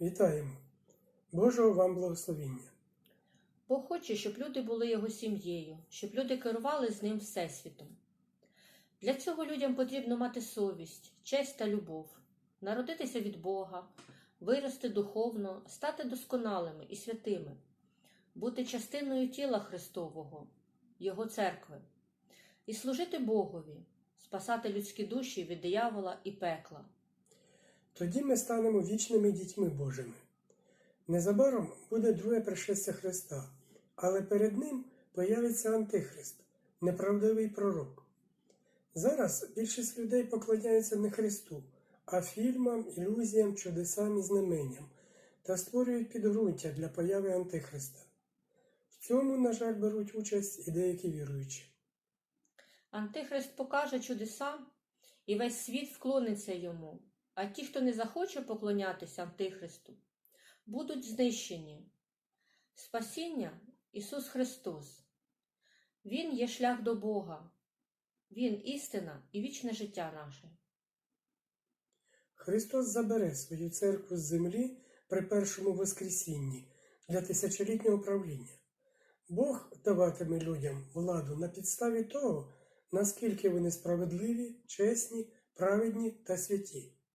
Вітаємо! Божого вам благословіння! Бог хоче, щоб люди були його сім'єю, щоб люди керували з ним Всесвітом. Для цього людям потрібно мати совість, честь та любов, народитися від Бога, вирости духовно, стати досконалими і святими, бути частиною тіла Христового, Його церкви, і служити Богові, спасати людські душі від диявола і пекла. Тоді ми станемо вічними дітьми Божими. Незабаром буде друге пришестя Христа, але перед ним появиться Антихрист, неправдивий пророк. Зараз більшість людей поклоняються не Христу, а фільмам, ілюзіям, чудесам і знаменням та створюють підґрунтя для появи Антихриста. В цьому, на жаль, беруть участь і деякі віруючі. Антихрист покаже чудеса, і весь світ вклониться йому, а ті, хто не захоче поклонятися Антихристу, будуть знищені. Спасіння Ісус Христос. Він є шлях до Бога, Він істина і вічне життя наше. Христос забере свою церкву з землі при першому Воскресінні для тисячолітнього правління. Бог даватиме людям владу на підставі того, наскільки вони справедливі, чесні, праведні та святі.